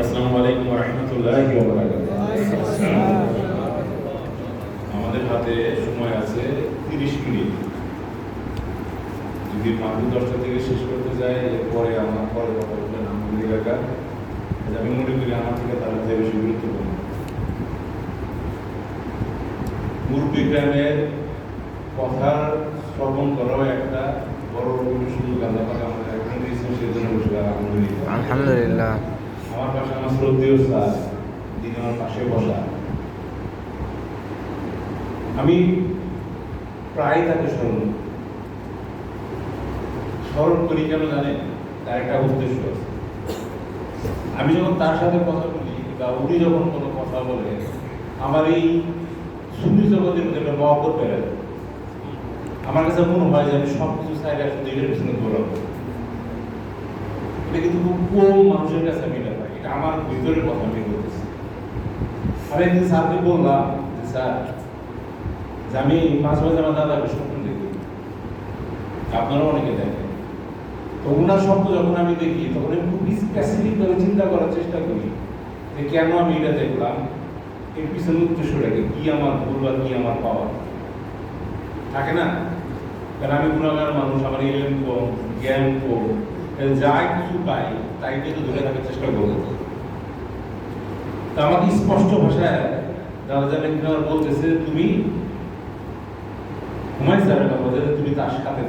আসসালামু আলাইকুম আমাদের হাতে সময় আছে তিরিশ মিনিট। যদি মাত্র দশটা থেকে শেষ করতে যাই এরপরে আমার পরে কথা বলবেন আমাদের এলাকা আমি মনে করি আমার থেকে তার মধ্যে বেশি গুরুত্বপূর্ণ। মুরব্বী গ্রামের কথা শ্রবণ করাও একটা বড় সুযোগ। আল্লাহ আমাদের এখন দিয়েছেন সেই জন্য বসে আলহামদুলিল্লাহ। আলহামদুলিল্লাহ। আমার পাশে আমার শ্রদ্ধেয় স্যার, যিনি আমার পাশে বসা। আমি প্রায় তাকে স্মরণ। স্মরণ করি কেন জানেন? তার একটা উদ্দেশ্য আছে। আমি যখন তার সাথে কথা বলি বা উনি যখন কোনো কথা বলে, আমার এই সুন্দর জগতের মধ্যে একটা মহব্বত বেড়ে। আমার কাছে মনে হয় যে আমি সব কিছু সাইডে শুধু এটার পিছনে দৌড়াবো। এটা কিন্তু খুব কম মানুষের কাছে এটা আমার ভিতরের কথা আমি বলতেছি। আমি একদিন স্যারকে বললাম, যে স্যার, যে আমি মাঝে মাঝে আমার দাদাকে স্বপ্ন দেখি। আপনারাও অনেকে দেখেন। তো ওনার স্বপ্ন যখন আমি দেখি, তখন আমি খুব স্পেসিফিক ভাবে চিন্তা করার চেষ্টা করি যে কেন আমি এটা দেখলাম। এর পিছনে উদ্দেশ্যটাকে কি? আমার ভুল বা কি আমার পাওয়া থাকে না? কারণ আমি গুণাগার মানুষ, আমার এলেন কম, জ্ঞান কম যা কিছু পাই, তাই কিন্তু ধরে রাখার চেষ্টা করব। আমাকে স্পষ্ট ভাষায় বলতেছে, তুমি তুমি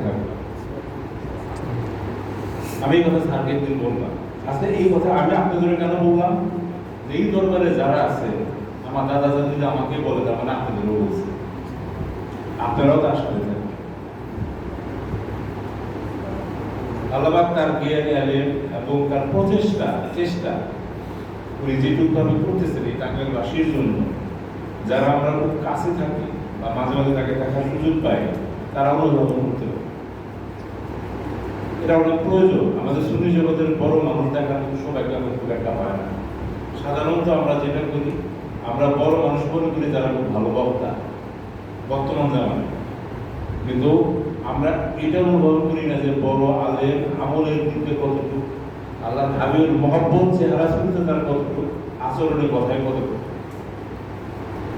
থাকবে আমি এই কথা স্যারকে একদিন বললাম। আসলে এই কথা আমি আপনাদের কেন বললাম? এই দরবারে যারা আছে, আমার দাদা যদি আমাকে বলে, তার মানে আপনাদেরও বলছে। আপনারাও তার সাথে আল্লাহবাক তার জ্ঞান এবং তার প্রচেষ্টা, চেষ্টা উনি যেটুকু আমি করতেছেন এই টাঙ্গাইলবাসীর জন্য, যারা আমরা খুব কাছে থাকি বা মাঝে মাঝে তাকে দেখার সুযোগ পাই, তারা অনুভব করতে হবে এটা অনেক প্রয়োজন। আমাদের সুন্নি জগতের বড় মানুষ দেখার কিন্তু সবাইকে আমরা খুব একটা হয় না। সাধারণত আমরা যেটা করি, আমরা বড় মানুষ মনে করি যারা খুব ভালো বক্তা বর্তমান জামানায় কিন্তু আমরা এটা অনুভব করি না যে বড় আলেম আমলের দিকে কতটুকু আল্লাহ হাবিবের মহব্বত, চেহারা শুনতে তার কতটুকু আচরণের কথায় কতটুকু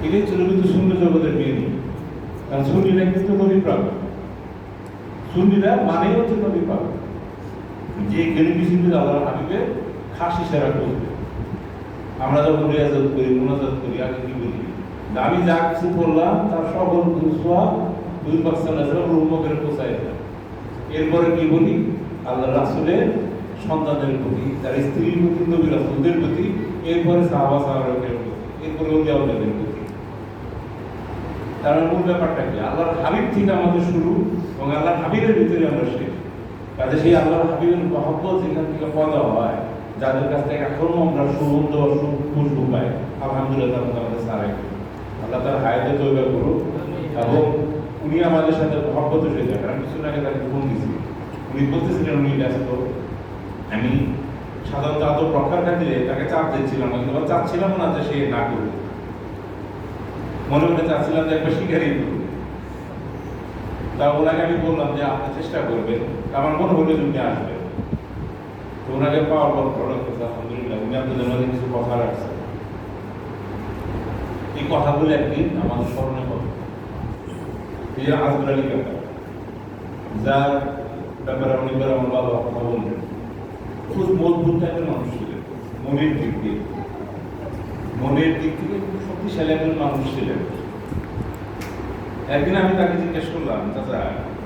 এটাই ছিল কিন্তু শূন্য জগতের মেয়ে কারণ সুন্নিরা কিন্তু নবী প্রাপ্ত সুন্নিরা মানেই হচ্ছে নবী প্রাপ্ত যে জ্ঞানী বিচিন্তিত আল্লাহ হাবিবের খাসি সেরা করবে। আমরা যখন রিয়াজত করি, মোনাজাত করি, আগে কি বলি আমি যা কিছু করলাম, তার সকল সব দুই পাকিস্তান আছে রুমকের এরপরে কি বলি? আল্লাহ রাসুলের সন্তানদের প্রতি তার স্ত্রীর প্রতি নবী রাসুলদের প্রতি, এরপরে সাহাবা সাহাবের প্রতি এরপরে উলিয়াউলের প্রতি। তার মূল ব্যাপারটা কি? আল্লাহর হাবিব থেকে আমাদের শুরু এবং আল্লাহর হাবিবের ভিতরে আমরা শেষ। কাজে সেই আল্লাহর হাবিবের মহব্বত যেখান থেকে পয়দা হয়, যাদের কাছ থেকে এখনও আমরা সুগন্ধ সু- খুশবু পাই, আলহামদুলিল্লাহ আমাদের সারে আল্লাহ তার হায়াতে তৈরি করুক এবং উনি আমাদের সাথে মহব্বত হয়ে যান আমি কিছুদিন আগে তাকে ফোন দিয়েছি। উনি বলতেছিলেন উনি ব্যস্ত। আমি সাধারণত আদৌ রক্ষার খাতিরে তাকে চাপ দিচ্ছিলাম না, কিন্তু চাচ্ছিলাম না যে সে না করবে মনে মনে চাচ্ছিলাম যে একবার শিকারই করবে তা ওনাকে আমি বললাম যে আপনি চেষ্টা করবেন আমার মনে হলো উনি আসবেন তো ওনাকে পাওয়ার পর লাগতেছে আলহামদুলিল্লাহ উনি আপনাদের মধ্যে কিছু কথা রাখছেন। এই কথাগুলো একদিন আমাদের স্মরণে হবে এই আজগুল কাকা যার ব্যাপারে অনেকবার আমার বাবা কথা বললেন। খুব মজবুত টাইপের মানুষ ছিলেন মনের দিক দিয়ে। মনের দিক থেকে খুব শক্তিশালী একজন মানুষ ছিলেন। একদিন আমি তাকে জিজ্ঞেস করলাম, চাচা,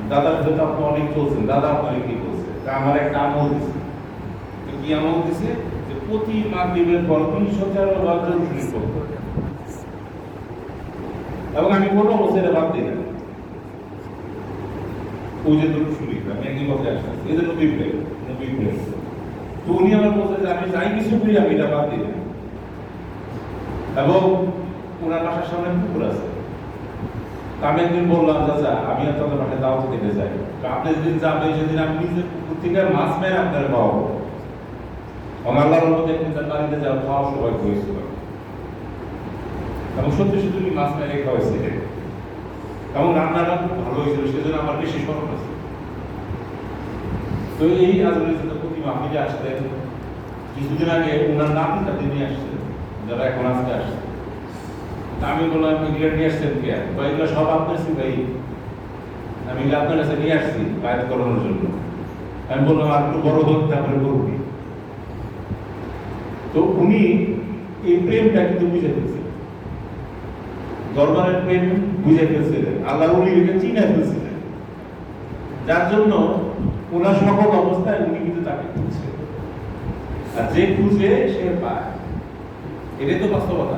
দাদার সাথে আপনি অনেক চলছেন, দাদা আপনাকে কি বলছে? তা আমার একটা আমল দিছে। তো কি আমল দিছে? যে প্রতি মাগরিবের পর তিনশো তেরো বার জরুরি করব এবং আমি কোনো অবস্থায় এটা বাদ দিই না। ওই যে দুটো শুনি আমি একই কথায় আসছি, এই যে নবী প্রেম নবী প্রেম তো উনি আমার বলছে যে, আমি যাই কিছু করি, আমি এটা বাদ দিই এবং ওনার বাসার সামনে পুকুর আছে। আমি একদিন বললাম চাচা আমি আর তোদের বাসায় দাওয়াত খেতে যাই আপনি যেদিন যাবেন সেদিন আমি নিজে পুকুর থেকে মাছ মেরে আপনার খাওয়াবো। আমার আল্লাহর মধ্যে তার বাড়িতে খাওয়া সবাই এবং সত্যি সত্যি মাছ মেরে খাওয়াইছিলেন এবং রান্নাটা খুব ভালো হয়েছিল, সেজন্য আমার বেশি স্মরণ আছে। তো এই আজমের প্রতি মাহফিলে আসলেন কিছুদিন আগে ওনার নাতি তাতে নিয়ে আসছে যারা এখন আজকে আসছে আমি বললাম এগুলো নিয়ে আসছেন কে? বা এগুলো সব আপনার ভাই। আমি আপনার কাছে নিয়ে আসছি বাইর করানোর জন্য। আমি বললাম, আর একটু বড় হোক, তারপরে করবি। তো উনি এই প্রেমটা কিন্তু বুঝে ফেলছেন দরবারের প্রেম বুঝে ফেলছিলেন আল্লাহ উনি একে চিনে ফেলছিলেন যার জন্য ওনার সকল অবস্থায় উনি কিন্তু তাকে খুঁজছেন আর যে খুঁজে সে পায়। এটাই তো বাস্তবতা।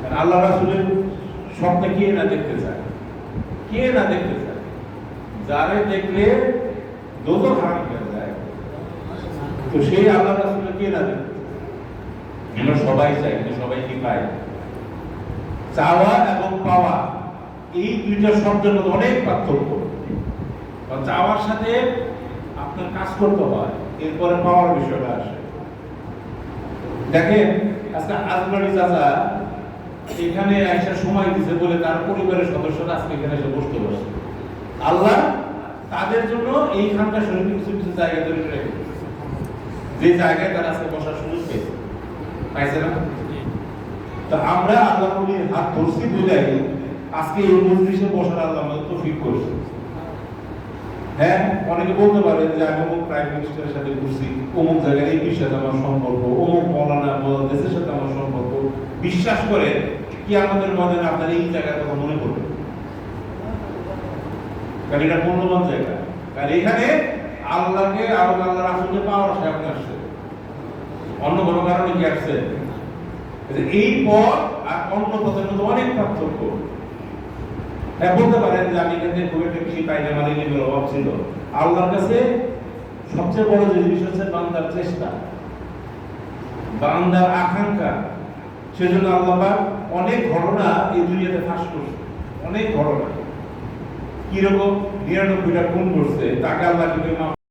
কারণ আল্লাহ রাসুলের স্বপ্নে কে না দেখতে চায়? কে না দেখতে চায়? যারে দেখলে দোজো হারাম হয়ে যায়। তো সেই আল্লাহ রাসুলের কে না দেখতে চায়? আমরা সবাই চাই কিন্তু সবাই কি পায় চাওয়া এবং পাওয়া, এই দুইটা শব্দের মধ্যে অনেক পার্থক্য। চাওয়ার সাথে আপনার কাজ করতে হয়, এরপরে পাওয়ার বিষয়টা আসে। দেখেন, আজকে আজমারি চাচা এখানে একটা সময় দিছে বলে তার পরিবারের সদস্যরা আজকে এখানে এসে বসতে বসে আল্লাহ তাদের জন্য এই কিছু কিছু জায়গা যে জায়গায় তারা আজকে বসার সুযোগ পেয়েছে। পাইছে না? তা আমরা আল্লাহ হাত ধরছি বুঝাই, আজকে এই মজলিসে বসার আল্লাহ আমাদের তো ফিট করছে। হ্যাঁ অনেকে বলতে পারে যে আমি অমুক প্রাইম মিনিস্টারের সাথে ঘুরছি, অমুক জায়গায় এই সাথে আমার সম্পর্ক, অমুক মৌলানা দেশের সাথে আমার সম্পর্ক। বিশ্বাস করে কি আমাদের মধ্যে আপনার এই জায়গার কথা মনে করবে কারণ এটা মূল্যবান জায়গা। কারণ এখানে আল্লাহকে এবং আল্লাহ রাসুলকে পাওয়ার সে আসছে অন্য কোনো কারণে কি আসছে এই পথ আর অন্য পথের মধ্যে অনেক পার্থক্য। হ্যাঁ বলতে পারেন যে আমি এখানে খুব একটা বেশি পাইলে মানে অভাব ছিল। আল্লাহর কাছে সবচেয়ে বড় যে জিনিস হচ্ছে বান্দার চেষ্টা। বান্দার আকাঙ্ক্ষা। সেজন্য আল্লাহ অনেক ঘটনা এই দুনিয়াতে ফাঁস করছে। অনেক ঘটনা। কীরকম? নিরানব্বইটা খুন করছে। তাকে আল্লাহ